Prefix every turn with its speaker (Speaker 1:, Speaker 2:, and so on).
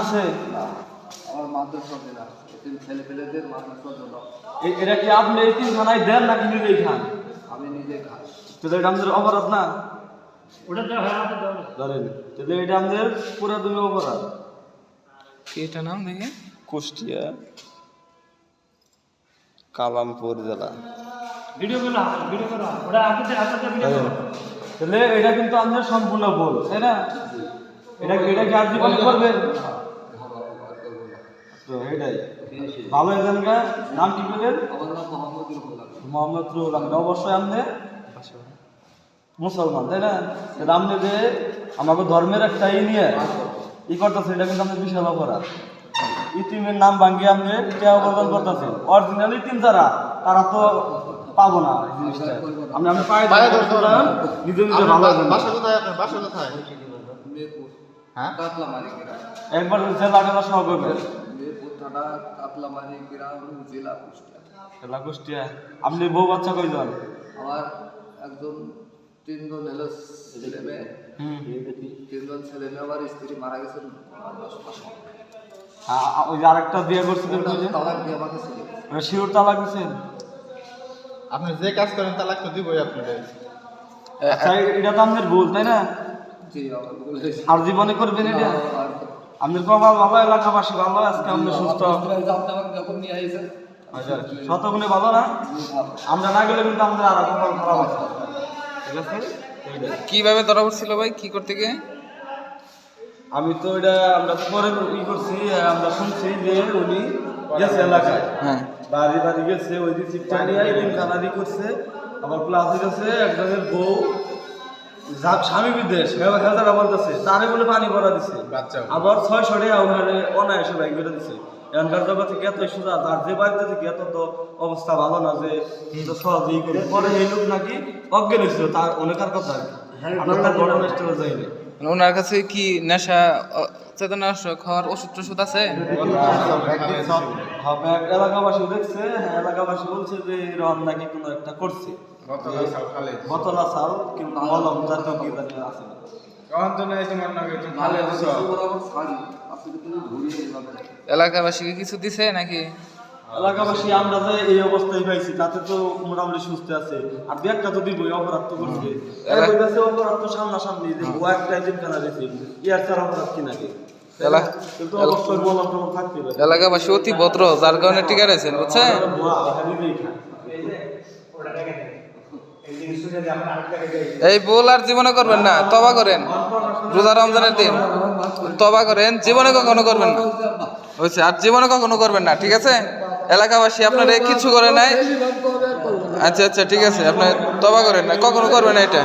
Speaker 1: আছে
Speaker 2: আমার মাদ্রাসা দেনা এতিম ছেলে পেলেদের মাদ্রাসার জন্য।
Speaker 1: এটা কি আপনি দেন নাকি নিজেই খান?
Speaker 2: আমি নিজে খাই।
Speaker 1: তাহলে এটা আমাদের অপরাধ না?
Speaker 3: ওটা হয়
Speaker 1: ধরেন তাহলে এটা আমাদের পুরো তুমি অপরাধ।
Speaker 4: এটা নাম দেখে?
Speaker 5: কুষ্টিয়া কালামপুর জেলা।
Speaker 3: ভিডিও করো ভিডিও করো ওটা ভিডিও করো
Speaker 1: তাহলে এটা কিন্তু আমাদের সম্পূর্ণ ভুল তাই না? এটা এটা কি আর জীবন করবেন? তো এটাই। ভালো এখানকার নাম কি
Speaker 2: নাম মোহাম্মদ
Speaker 1: রুহুল আমিন অবশ্যই আপনি মুসলমান তাই না? তাহলে আপনি যে আমাকে ধর্মের একটা ই নিয়ে ই করতেছে। এটা কিন্তু আমাদের বিশাল অপরাধ। ইতিমের নাম ভাঙ্গিয়ে আপনি টেয়া উপার্জন করতেছেন অরিজিনাল ইতিম যারা তারা তো পাবো না এই জিনিসটা। আমি আমি পাই নিজে নিজে ভালো।
Speaker 6: বাসা কোথায় বাসা কোথায়? হ্যাঁ?
Speaker 2: গ্রাম
Speaker 1: একবার সহ
Speaker 2: থানা কাতলামারি গ্রাম জেলা কুষ্টিয়া
Speaker 1: জেলা কুষ্টিয়া আপনি বউ বাচ্চা কয়জন?
Speaker 2: আমার একজন তিনজন এলো ছেলে মেয়ে তিনজন ছেলে মেয়ে আমার স্ত্রী মারা গেছেন
Speaker 1: আ- ওই যে আরেকটা বিয়ে করছিলেন
Speaker 2: ওটা
Speaker 1: ওই যে?
Speaker 2: তালাক দিয়ে আমাকে ছেলে
Speaker 1: শিওর তালাক দিচ্ছেন
Speaker 6: আপনি যে কাজ করেন তালাক তো দিবই আপনাদের।
Speaker 1: আচ্ছা এটা তো আপনার ভুল তাই না? আর জীবনে করবেন এটা? আপনার কপাল ভালো এলাকাবাসী ভালো আজকে আপনি সুস্থ।
Speaker 2: যখন নিয়ে আইছেন
Speaker 1: আচ্ছা শতগুণে ভালো না? আমরা না গেলে কিন্তু আমাদের আর কপাল খারাপ আছে। ঠিক আছে।
Speaker 4: কীভাবে ধরা পড়ছিল ভাই? কি করতে গিয়ে?
Speaker 1: আমি তো এটা আমরা পরে ই করছি আমরা শুনছি যে উনি গেছে এলাকায়।
Speaker 4: হ্যাঁ।
Speaker 1: বাড়ি বাড়ি গেছে ওই দিন চিপটা নিয়ে তিন খানারি করছে আবার প্লাস গেছে একজনের বউ। স্বামী বিদেশ হেজারা বলতেছে। তারে বলে পানি ভরা দিছে। আবার ছয় শটে ওখানে অনায়াসে বাইক করে দিছে। এখানকার জগৎ থেকে এত সোজা তার যে বাড়িতে থেকে এত তো অবস্থা ভালো না যে সহজেই করে। পরে এই লোক নাকি অজ্ঞান হয়েছিল তার অনেকের কথা আর কি। আমরা তার ঘটনা স্টোরে যাইনি।
Speaker 4: ওনার কাছে কি নেশা চেতনাশক খাওয়ার ওষুধ টষুধ আছে?
Speaker 1: এলাকাবাসী দেখছে হ্যাঁ এলাকাবাসী বলছে যে রন নাকি কোনো একটা করছে? বোতলা চাল কিংবা মলম জাতীয় কি আছে
Speaker 4: এলাকাবাসীকে কিছু দিছে নাকি?
Speaker 1: এলাকাবাসী আমরা যে এই অবস্থায় পাইছি তাতে তো মোটামুটি সুস্থ আছে। আর দু একটা তো দিবই অপরাধ তো করছে। কাছে অপরাধ তো সামনাসামনি যে ও ইয়ার অপরাধ কি নাকি?
Speaker 4: এলাকাবাসী অতি ভদ্র যার কারণে টিকা রয়েছেন বুঝছেন?
Speaker 3: এই
Speaker 4: ভুল আর জীবনে করবেন না তবা করেন। রোজা রমজানের দিন তবা করেন জীবনে কখনো করবেন না। হয়েছে আর জীবনে কখনো করবেন না ঠিক আছে? এলাকাবাসী আপনারা কিছু করে নাই। আচ্ছা আচ্ছা ঠিক আছে আপনার তবা করেন না। কখনো করবেন এটা?